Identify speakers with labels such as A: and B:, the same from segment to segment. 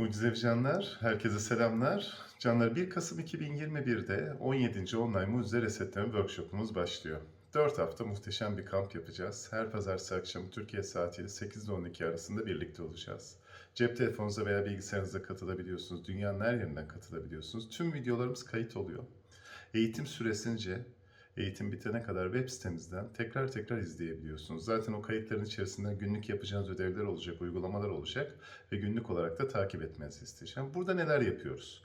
A: Mucizevi Canlar, herkese selamlar. Canlar 1 Kasım 2021'de 17. Online Mucize Resetleme Workshop'umuz başlıyor. 4 hafta muhteşem bir kamp yapacağız. Her pazartesi akşamı Türkiye saatiyle 8 ile 12 arasında birlikte olacağız. Cep telefonunuza veya bilgisayarınıza katılabiliyorsunuz. Dünyanın her yerinden katılabiliyorsunuz. Tüm videolarımız kayıt oluyor. Eğitim süresince eğitim bitene kadar web sitemizden tekrar tekrar izleyebiliyorsunuz. Zaten o kayıtların içerisinde günlük yapacağınız ödevler olacak, uygulamalar olacak ve günlük olarak da takip etmenizi isteyeceğim. Burada neler yapıyoruz?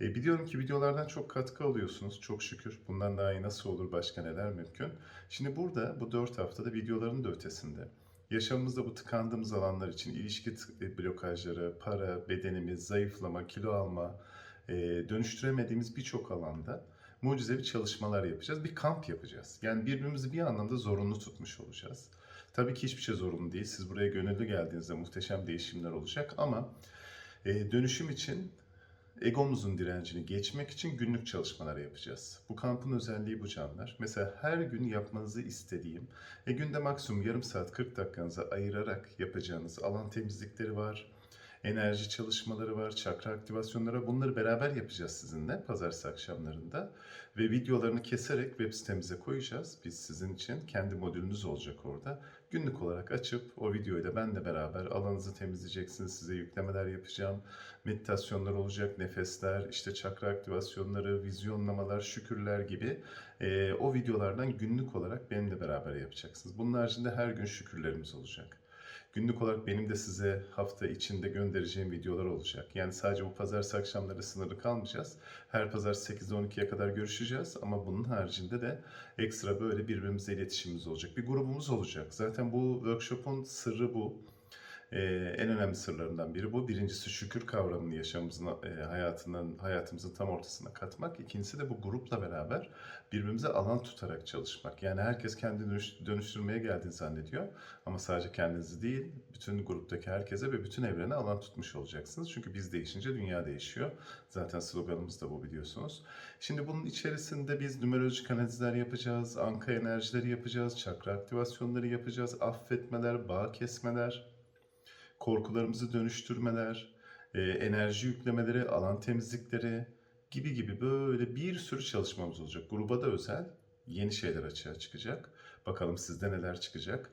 A: E, biliyorum ki videolardan çok katkı alıyorsunuz. Çok şükür. Bundan daha iyi nasıl olur, başka neler mümkün? Şimdi burada bu 4 haftada videoların da ötesinde yaşamımızda bu tıkandığımız alanlar için ilişki t- blokajları, para, bedenimiz, zayıflama, kilo alma, e, dönüştüremediğimiz birçok alanda mucizevi çalışmalar yapacağız. Bir kamp yapacağız. Yani birbirimizi bir anlamda zorunlu tutmuş olacağız. Tabii ki hiçbir şey zorunlu değil. Siz buraya gönüllü geldiğinizde muhteşem değişimler olacak ama e, dönüşüm için egomuzun direncini geçmek için günlük çalışmalar yapacağız. Bu kampın özelliği bu canlar. Mesela her gün yapmanızı istediğim, e, günde maksimum yarım saat 40 dakikanızı ayırarak yapacağınız alan temizlikleri var, enerji çalışmaları var, çakra aktivasyonları var. Bunları beraber yapacağız sizinle pazartesi akşamlarında. Ve videolarını keserek web sitemize koyacağız. Biz sizin için kendi modülünüz olacak orada. Günlük olarak açıp o videoyu da benle beraber alanınızı temizleyeceksiniz. Size yüklemeler yapacağım. Meditasyonlar olacak, nefesler, işte çakra aktivasyonları, vizyonlamalar, şükürler gibi e, o videolardan günlük olarak benimle beraber yapacaksınız. Bunun haricinde her gün şükürlerimiz olacak. Günlük olarak benim de size hafta içinde göndereceğim videolar olacak. Yani sadece bu pazartesi akşamları sınırlı kalmayacağız. Her pazartesi 8'de 12'ye kadar görüşeceğiz ama bunun haricinde de ekstra böyle birbirimize iletişimimiz olacak. Bir grubumuz olacak. Zaten bu workshop'un sırrı bu. En önemli sırlarından biri bu. Birincisi şükür kavramını yaşamımızın, e, hayatının, hayatımızın tam ortasına katmak. İkincisi de bu grupla beraber birbirimize alan tutarak çalışmak. Yani herkes kendini dönüş- dönüştürmeye geldiğini zannediyor. Ama sadece kendinizi değil, bütün gruptaki herkese ve bütün evrene alan tutmuş olacaksınız. Çünkü biz değişince dünya değişiyor. Zaten sloganımız da bu biliyorsunuz. Şimdi bunun içerisinde biz numerolojik analizler yapacağız, anka enerjileri yapacağız, çakra aktivasyonları yapacağız, affetmeler, bağ kesmeler, korkularımızı dönüştürmeler, e, enerji yüklemeleri, alan temizlikleri gibi gibi böyle bir sürü çalışmamız olacak. Gruba da özel yeni şeyler açığa çıkacak. Bakalım sizde neler çıkacak.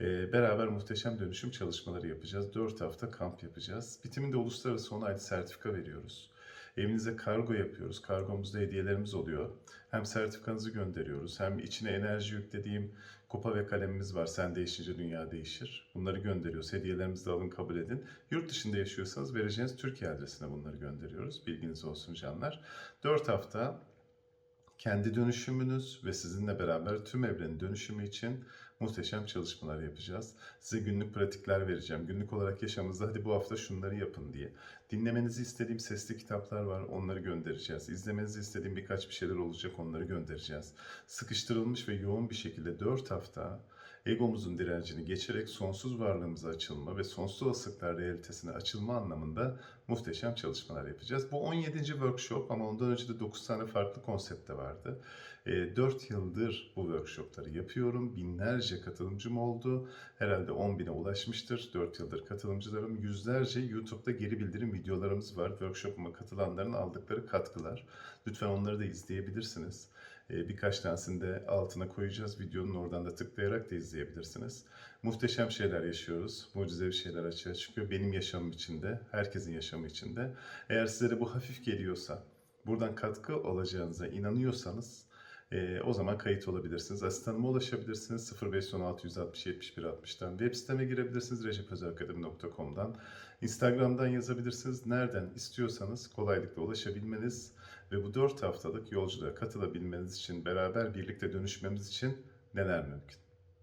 A: E, beraber muhteşem dönüşüm çalışmaları yapacağız. 4 hafta kamp yapacağız. Bitiminde uluslararası onaylı sertifika veriyoruz. Evinize kargo yapıyoruz. Kargomuzda hediyelerimiz oluyor. Hem sertifikanızı gönderiyoruz hem içine enerji yüklediğim kupa ve kalemimiz var. Sen değişince dünya değişir. Bunları gönderiyoruz. Hediyelerimizi de alın kabul edin. Yurt dışında yaşıyorsanız vereceğiniz Türkiye adresine bunları gönderiyoruz. Bilginiz olsun canlar. 4 hafta kendi dönüşümünüz ve sizinle beraber tüm evrenin dönüşümü için muhteşem çalışmalar yapacağız. Size günlük pratikler vereceğim. Günlük olarak yaşamınızda hadi bu hafta şunları yapın diye. Dinlemenizi istediğim sesli kitaplar var. Onları göndereceğiz. İzlemenizi istediğim birkaç bir şeyler olacak. Onları göndereceğiz. Sıkıştırılmış ve yoğun bir şekilde 4 hafta egomuzun direncini geçerek sonsuz varlığımıza açılma ve sonsuz olasılıklar realitesine açılma anlamında muhteşem çalışmalar yapacağız. Bu 17. workshop ama ondan önce de 9 tane farklı konsept de vardı. 4 yıldır bu workshopları yapıyorum. Binlerce katılımcım oldu. Herhalde 10 bine ulaşmıştır 4 yıldır katılımcılarım. Yüzlerce YouTube'da geri bildirim videolarımız var. Workshop'uma katılanların aldıkları katkılar. Lütfen onları da izleyebilirsiniz. Ee, Birkaç tanesini de altına koyacağız. Videonun oradan da tıklayarak da izleyebilirsiniz. Muhteşem şeyler yaşıyoruz. Mucizevi şeyler açığa çıkıyor. Benim yaşamım içinde, herkesin yaşamı içinde. Eğer size de bu hafif geliyorsa, buradan katkı alacağınıza inanıyorsanız e, o zaman kayıt olabilirsiniz. Asistanıma ulaşabilirsiniz 0516 160 71 60'tan. Web siteme girebilirsiniz recepözelakademi.com'dan. Instagram'dan yazabilirsiniz. Nereden istiyorsanız kolaylıkla ulaşabilmeniz ve bu 4 haftalık yolculuğa katılabilmeniz için, beraber birlikte dönüşmemiz için neler mümkün?